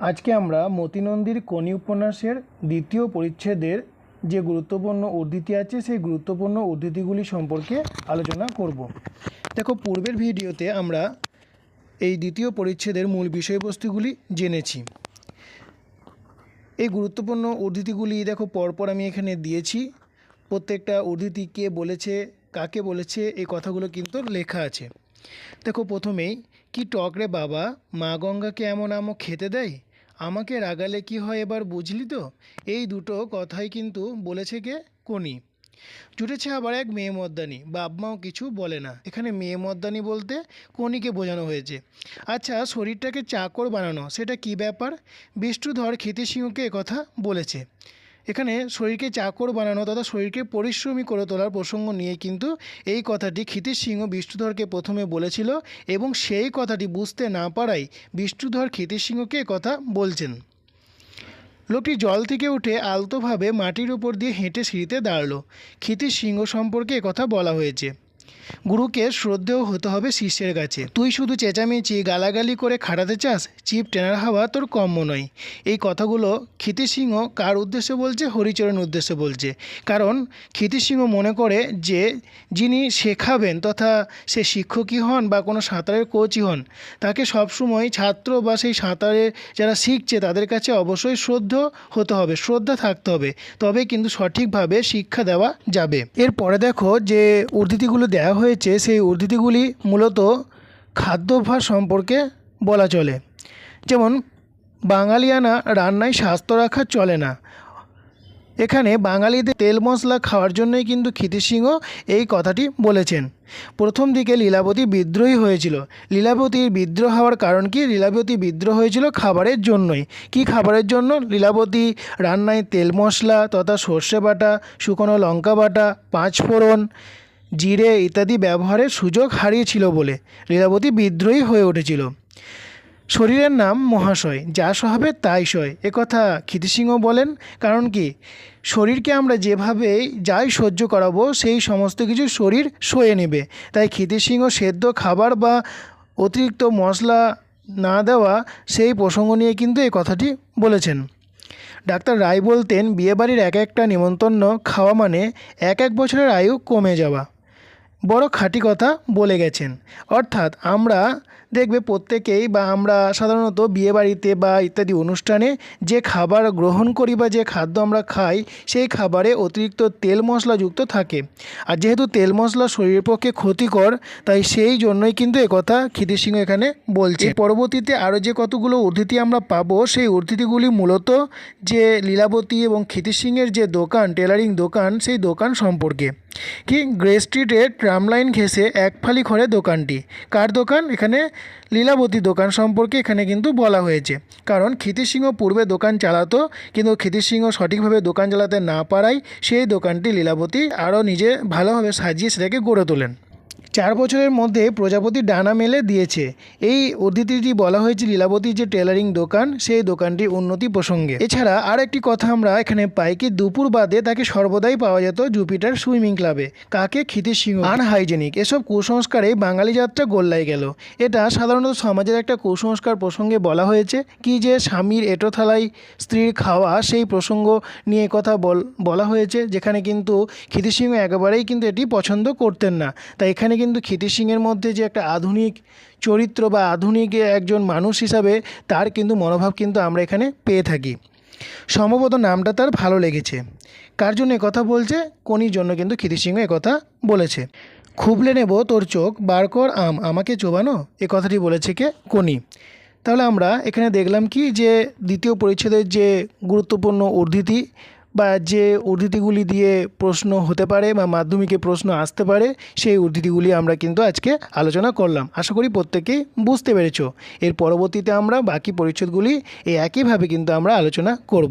আজকে আমরা মতিনন্দীর কনি উপন্যাসের দ্বিতীয় পরিচ্ছেদের যে গুরুত্বপূর্ণ উদ্ধৃতি আছে, সেই গুরুত্বপূর্ণ উদ্ধৃতিগুলি সম্পর্কে আলোচনা করব। দেখো, পূর্বের ভিডিওতে আমরা এই দ্বিতীয় পরিচ্ছেদের মূল বিষয়বস্তুগুলি জেনেছি। এই গুরুত্বপূর্ণ উদ্ধৃতিগুলি দেখো, পরপর আমি এখানে দিয়েছি। প্রত্যেকটা উদ্ধৃতি কে বলেছে, কাকে বলেছে, এই কথাগুলো কিন্তু লেখা আছে। দেখো, প্রথমেই, কি টকরে বাবা মা গঙ্গাকে এমন আমও খেতে দেয়? আমাকে রাগালে কি হয় এবার বুঝলি তো? এই দুটো কথাই কিন্তু বলেছে কে? কোনি। জুটেছে আবার এক মেয়ে মদ্দানি। বাপ মাও কিছু বলে না। এখানে মেয়ে মদ্দানি বলতে কনিকে বোঝানো হয়েছে। আচ্ছা শরীরটাকে চাকর বানানো, সেটা কি ব্যাপার? বিষ্ণুধর ক্ষিতি সিংহকে কথা বলেছে। এখানে শরীরকে চাকর বানানো তথা শরীরকে পরিশ্রমী করে তোলার প্রসঙ্গ নিয়ে কিন্তু এই কথাটি ক্ষিতিশ সিংহ বিষ্ণুধরকে প্রথমে বলেছিল এবং সেই কথাটি বুঝতে না পারাই বিষ্ণুধর ক্ষিতিশ সিংহকে কথা বলছেন। লোকটি জল থেকে উঠে আলতোভাবে মাটির উপর দিয়ে হেঁটে সিঁড়িতে দাঁড়াল। ক্ষিতিশ সিংহ সম্পর্কে কথা বলা হয়েছে। গুরুকে শ্রদ্ধেয় হতে হবে শিষ্যের কাছে। তুই শুধু চেঁচামেচি, গালাগালি করে খাটাতে চাস? চিপ, টেনার হাওয়া তোর কম্য নয়। এই কথাগুলো ক্ষিতিশ সিংহ কার উদ্দেশ্যে বলছে? হরিচরণ উদ্দেশ্যে বলছে। কারণ ক্ষিতিশ সিংহ মনে করে যে যিনি শেখাবেন তথা সে শিক্ষকই হন বা কোনো সাঁতারের কোচই হন, তাকে সবসময় ছাত্র বা সেই সাঁতারের যারা শিখছে তাদের কাছে অবশ্যই শ্রদ্ধ হতে হবে, শ্রদ্ধা থাকতে হবে। তবে কিন্তু সঠিকভাবে শিক্ষা দেওয়া যাবে। এরপরে দেখো যে উদ্ধৃতিগুলো দেওয়া হয়েছে সেই উদ্ধৃতিগুলি মূলত খাদ্যাভ্যাস সম্পর্কে বলা চলে। যেমন, বাঙালিয়ানা রান্নায় স্বাস্থ্য রাখা চলে না। এখানে বাঙালিদের তেল মশলা খাওয়ার জন্যই কিন্তু ক্ষিতিশ সিংহ এই কথাটি বলেছেন। প্রথম দিকে লীলাবতী বিদ্রোহী হয়েছিল। লীলাবতীর বিদ্রোহ হওয়ার কারণ কি? লীলাবতী বিদ্রোহ হয়েছিল খাবারের জন্যই। কি খাবারের জন্য? লীলাবতী রান্নায় তেল মশলা তথা সর্ষে বাটা, শুকনো লঙ্কা বাটা, পাঁচফোড়ন জিরে ইত্যাদি ব্যবহারের সুযোগ হারিয়েছিল বলে লীলাবতী বিদ্রোহী হয়ে উঠেছিল। শরীরের নাম মহাশয়, যা সহাবে তাই সয়। একথা ক্ষিতিসিংহ বলেন, কারণ কি? শরীরকে আমরা যেভাবে যাই সহ্য করাবো, সেই সমস্ত কিছু শরীর সয়ে নেবে। তাই ক্ষিতিসিংহ সেদ্ধ খাবার বা অতিরিক্ত মশলা না দেওয়া সেই প্রসঙ্গ নিয়ে কিন্তু এই কথাটি বলেছেন। ডাক্তার রায় বলতেন, বিয়েবাড়ির এক একটা নিমন্ত্রণ খাওয়া মানে এক এক বছরের আয়ু কমে যাওয়া। বড় খাঁটি কথা বলে গেছেন। অর্থাৎ আমরা দেখবে প্রত্যেকেই বা আমরা সাধারণত বিয়েবাড়িতে বা ইত্যাদি অনুষ্ঠানে যে খাবার গ্রহণ করি বা যে খাদ্য আমরা খাই, সেই খাবারে অতিরিক্ত তেল মশলাযুক্ত থাকে। আর যেহেতু তেল মশলা শরীরের পক্ষে ক্ষতিকর, তাই সেই জন্যই কিন্তু একথা ক্ষিতির সিংহ এখানে বলছে। পরবর্তীতে আরও যে কতগুলো উদ্ধৃতি আমরা পাবো, সেই উদ্ধৃতিগুলি মূলত যে লীলাবতী এবং ক্ষিতির সিংয়ের যে দোকান, টেলারিং দোকান, সেই দোকান সম্পর্কে। কি গ্রে স্ট্রিটে ট্রাম লাইন ঘেঁষে এক ফালি ঘরে দোকানটি। কার দোকান? এখানে লীলাবতী দোকান সম্পর্কে এখানে কিন্তু বলা হয়েছে। কারণ ক্ষিতির সিংহ পূর্বে দোকান চালাতো, কিন্তু ক্ষিতির সিংহ সঠিকভাবে দোকান চালাতে না পারায় সেই দোকানটি লীলাবতী আরও নিজে ভালোভাবে সাজিয়ে সেটাকে গড়ে তোলেন। চার বছরের মধ্যে প্রজাপতি ডানা মেলে দিয়েছে। এই উদ্ধৃতিটি বলা হয়েছে লীলাবতীর যে টেলারিং দোকান, সেই দোকানটির উন্নতি প্রসঙ্গে। এছাড়া আর একটি কথা আমরা এখানে পাই কি, দুপুর বাদে তাকে সর্বদাই পাওয়া যেত জুপিটার সুইমিং ক্লাবে। কাকে? ক্ষিতির সিংহ। আনহাইজেনিক। এসব কুসংস্কারে বাঙালি যাত্রা গোল্লাই গেল। এটা সাধারণত সমাজের একটা কুসংস্কার প্রসঙ্গে বলা হয়েছে। কি যে স্বামীর এটো থালায় স্ত্রীর খাওয়া, সেই প্রসঙ্গ নিয়ে কথা বল হয়েছে, যেখানে কিন্তু ক্ষিতির সিংহ একেবারেই কিন্তু এটি পছন্দ করতেন না। তাই এখানে কিন্তু ক্ষিতির সিংয়ের মধ্যে যে একটা আধুনিক চরিত্র বা আধুনিক একজন মানুষ হিসাবে তার কিন্তু মনোভাব কিন্তু আমরা এখানে পেয়ে থাকি। সম্ভবত নামটা তার ভালো লেগেছে। কার জন্য কথা বলছে? কোনির জন্য কিন্তু ক্ষিতির সিংহ কথা বলেছে। খুবলে নেব তোর চোখ, বার কর আম, আমাকে চোবানো? এ কথাটি বলেছে কে? কোনি। তাহলে আমরা এখানে দেখলাম কি যে দ্বিতীয় পরিচ্ছেদের যে গুরুত্বপূর্ণ উদ্ধৃতি বা যে উদ্ধৃতিগুলি দিয়ে প্রশ্ন হতে পারে বা মাধ্যমিকে প্রশ্ন আসতে পারে, সেই উদ্ধৃতিগুলি আমরা কিন্তু আজকে আলোচনা করলাম। আশা করি প্রত্যেকেই বুঝতে পেরেছ। এর পরবর্তীতে আমরা বাকি পরিচ্ছদগুলি এই একইভাবে কিন্তু আমরা আলোচনা করব।